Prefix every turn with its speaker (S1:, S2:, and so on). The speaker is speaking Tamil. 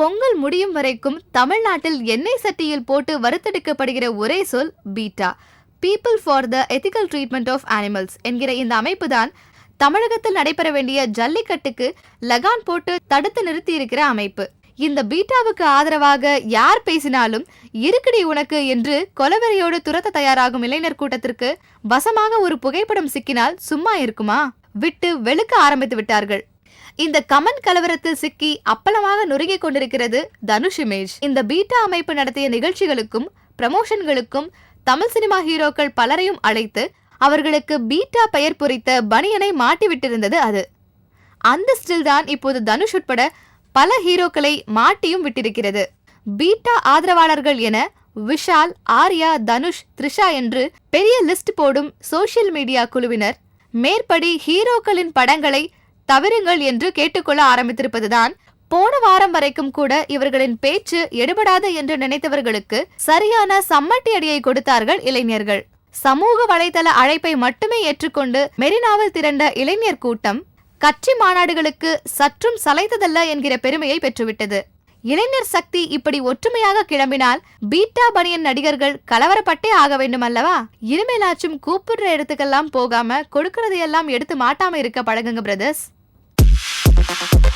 S1: பொங்கல் முடியும் வரைக்கும் தமிழ்நாட்டில் எண்ணெய் சட்டியில் போட்டு வறுத்தெடுக்கப்படுகிற ஒரே சொல் PETA. People for the ethical treatment of animals என்கிற இந்த அமைப்பு தான் தமிழகத்தில் நடைபெற வேண்டிய ஜல்லிக்கட்டுக்கு லகான் போட்டு தடுத்து நிறுத்தி இருக்கிற அமைப்பு. இந்த பீட்டாவுக்கு ஆதரவாக யார் பேசினாலும் இருக்குடி உனக்கு என்று கொலவெறியோடு துரத்த தயாராகும் இளைஞர் கூட்டத்திற்கு வசமாக ஒரு புகைப்படம் சிக்கினால் சும்மா இருக்குமா? விட்டு வெளுக்க ஆரம்பித்து விட்டார்கள். இந்த கமன் கலவரத்தில் சிக்கி அப்பளமாக நொறுங்கிக் கொண்டிருக்கிறது தனுஷ் இமேஜ். இந்த பீட்டா அமைப்பு நடத்திய நிகழ்ச்சிகளுக்கும் ப்ரமோஷன்களுக்கும் தமிழ் சினிமா ஹீரோக்கள் பலரையும் அழைத்து அவர்களுக்கு பீட்டா பெயர் பொறித்த பனியனை மாட்டிவிட்டிருந்தது அது. அந்த ஸ்டில் தான் இப்போது தனுஷ் உட்பட பல ஹீரோக்களை மாட்டியும் விட்டிருக்கிறது. பீட்டா ஆதரவாளர்கள் என விஷால் ஆர்யா தனுஷ் த்ரிஷா என்று பெரிய லிஸ்ட் போடும் சோஷியல் மீடியா குழுவினர் மேற்படி ஹீரோக்களின் படங்களை தவிருங்கள் என்று கேட்டுக்கொள்ள ஆரம்பித்திருப்பதுதான். போன வாரம் வரைக்கும் கூட இவர்களின் பேச்சு எடுபடாது என்று நினைத்தவர்களுக்கு சரியான சம்மட்டி அடியை கொடுத்தார்கள் இளைஞர்கள். சமூக வலைதள அழைப்பை மட்டுமே ஏற்றுக்கொண்டு மெரினாவில் திரண்ட இளைஞர் கூட்டம் கட்சி மாநாடுகளுக்கு சற்றும் சளைத்ததல்ல என்கிற பெருமையை பெற்றுவிட்டது. இளைஞர் சக்தி இப்படி ஒற்றுமையாக கிளம்பினால் பீட்டா பனியன் நடிகர்கள் கலவரப்பட்டே ஆக வேண்டும் அல்லவா இனிமேலாச்சும் கூப்பிடுற இடத்துக்கெல்லாம் போகாம கொடுக்கறதையெல்லாம் எடுத்து மாட்டாம இருக்க பழகுங்க பிரதர்ஸ் Thank you.